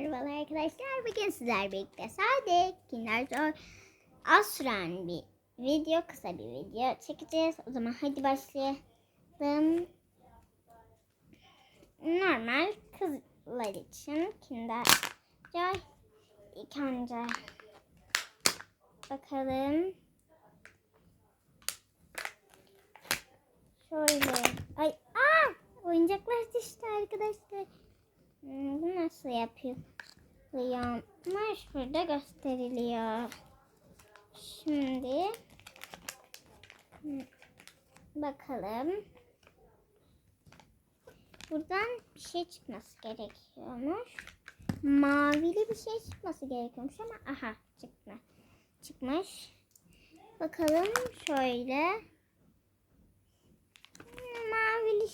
Merhabalar arkadaşlar. Bugün sizler birlikte sade Kinder Joy az bir video, kısa bir video çekeceğiz. O zaman hadi başlayalım. Normal kızlar için Kinder Joy. İlk önce bakalım. Şöyle. Ay, aa! Oyuncaklar düştü arkadaşlar. Hmm, Bu nasıl yapılıyor? Şurada gösteriliyor. Şimdi bakalım. Buradan bir şey çıkması gerekiyormuş. Mavili bir şey çıkması gerekiyormuş ama aha çıktı. Çıkmış. Bakalım şöyle. Hmm, Mavili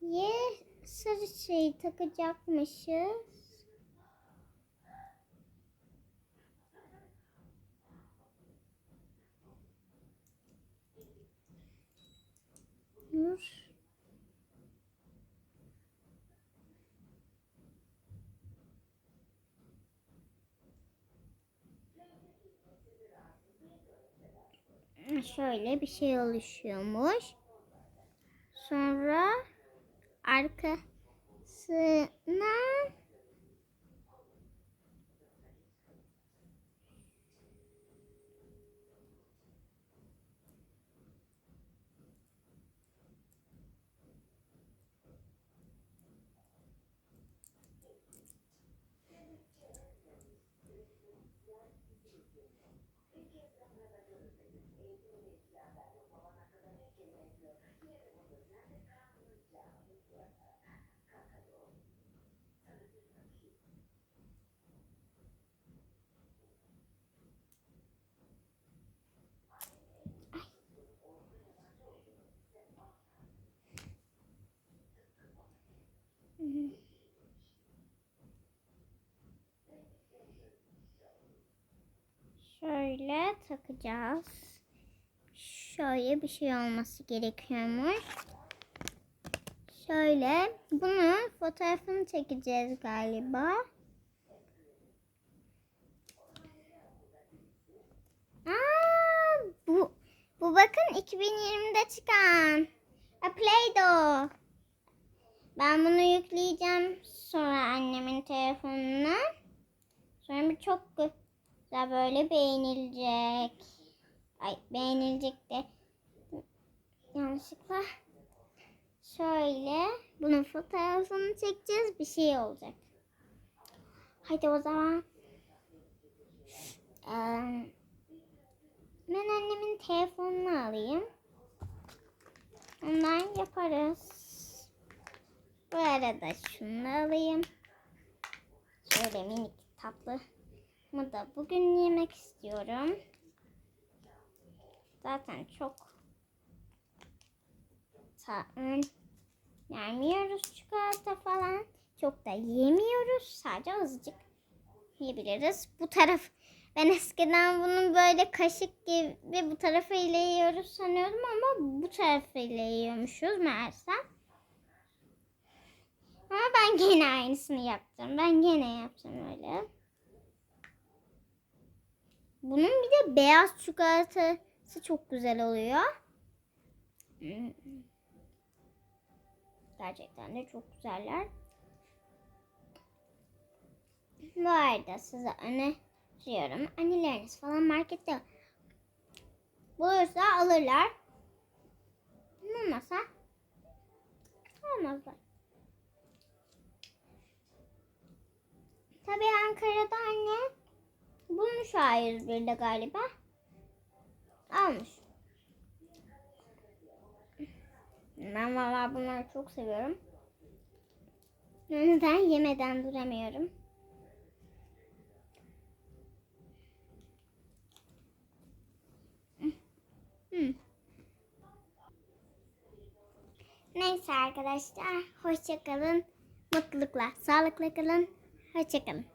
ye sarı şey takacakmışız. Dur. Şöyle bir şey oluşuyormuş. Sonra 是呢 şöyle takacağız. Şöyle bir şey olması gerekiyormuş. Şöyle bunu fotoğrafını çekeceğiz galiba. Aa, bu bu bakın 2020'de çıkan. A Play-Doh. Ben bunu yükleyeceğim sonra annemin telefonuna. Sonra bir çok güzel böyle beğenilecek. Ay beğenilecek de yanlışlıkla. Şöyle bunun fotoğrafını çekeceğiz bir şey olacak. Hadi o zaman. Ee, ben annemin telefonunu alayım. Ondan yaparız. Bu arada şunu alayım. Şöyle minik tatlı. Bunu da bugün yemek istiyorum. Zaten çok tatlı yemiyoruz çikolata falan. Çok da yemiyoruz. Sadece azıcık yiyebiliriz. Bu taraf ben eskiden bunu böyle kaşık gibi bu tarafıyla yiyoruz sanıyordum ama bu tarafıyla yiyormuşuz meğerse. Ama ben gene aynısını yaptım. Ben gene yaptım öyle. Bunun bir de beyaz çikolatası çok güzel oluyor. Hmm. Gerçekten de çok güzeller. Bu arada size öneriyorum. Anneleriniz falan markette bulursa alırlar. Olmasa almazlar. Tabii Ankara'da anne bulmuş A101'de galiba. Almış. Ben valla bunları çok seviyorum. Neden yemeden duramıyorum. Neyse arkadaşlar hoşça kalın. Mutlulukla, sağlıkla kalın. Hoşça kalın.